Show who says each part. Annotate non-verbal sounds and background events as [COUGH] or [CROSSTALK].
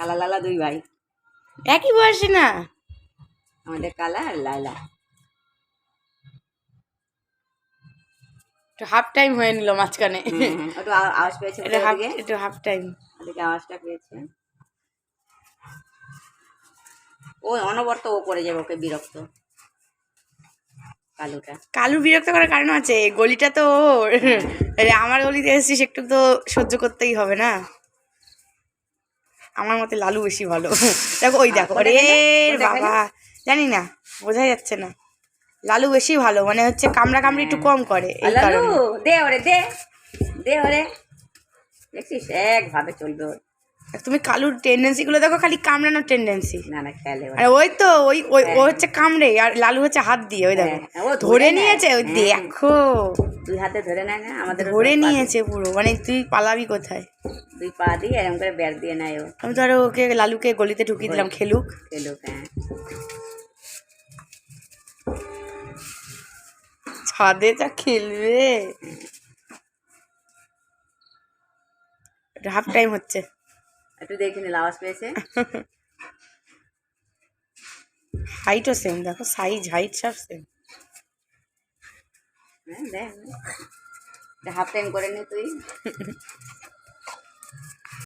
Speaker 1: কালা লালা দুই ভাই।
Speaker 2: একই বয়সে না?
Speaker 1: আমাদের কালা আর লালা।
Speaker 2: একটু হাফ টাইম হয়ে নিল মাঝখানে।
Speaker 1: একটু আওয়াজ পেয়েছে
Speaker 2: এটা হাফ একটু হাফ টাইম
Speaker 1: ওদিকে আওয়াজটা পেয়েছে। ও অনবর্ত ও করে যাবে ওকে বিরক্ত। কালুটা।
Speaker 2: কালু বিরক্ত করার কারণ আছে গলিটা তো ওর। আমার গলিতে এসেছিস একটু তো সহ্য করতেই হবে না? আমার মতে লালু বেশি ভালো। দেখো ওই দেখো রে? বাবা জানি না বোঝা যাচ্ছে না। লালু বেশি ভালো মানে হচ্ছে কামড়া কামড়ি একটু কম করে এই কারণে।
Speaker 1: দে ওরে দে দে ওরে। দেখছিস? একভাবে চলবে ওর।
Speaker 2: তুমি কালুর টেন্ডেন্সি গুলো দেখো খালি কামড়ানোর টেন্ডেন্সি
Speaker 1: না না খেলে
Speaker 2: আর ওই তো ওই ওই ও হচ্ছে কামড়ে আর লালু হচ্ছে হাত দিয়ে ওই দেখো।
Speaker 1: হ্যাঁ, ধরে
Speaker 2: ধরে নিয়েছে ওই
Speaker 1: হ্যাঁ।
Speaker 2: দেখো।
Speaker 1: দুই হাতে ধরে নেয় না আমাদের
Speaker 2: ধরে নিয়েছে পুরো মানে তুই পালাবি কোথায়?
Speaker 1: দুই পা দিয়ে এরকম করে ব্যাট দিয়ে নেয় ও।
Speaker 2: আমি তো আরও ওকে লালুকে গলিতে ঢুকিয়ে দিলাম খেলুক।
Speaker 1: খেলুক হ্যাঁ।
Speaker 2: ছাদে যা খেলবে। হাফ টাইম হচ্ছে।
Speaker 1: একটু দেখে নিল আওয়াজ পেয়েছে? [LAUGHS]
Speaker 2: হাইটও সেম দেখো সাইজ হাইট সব সেম
Speaker 1: দেখ হাফ টাইম করে নি তুই।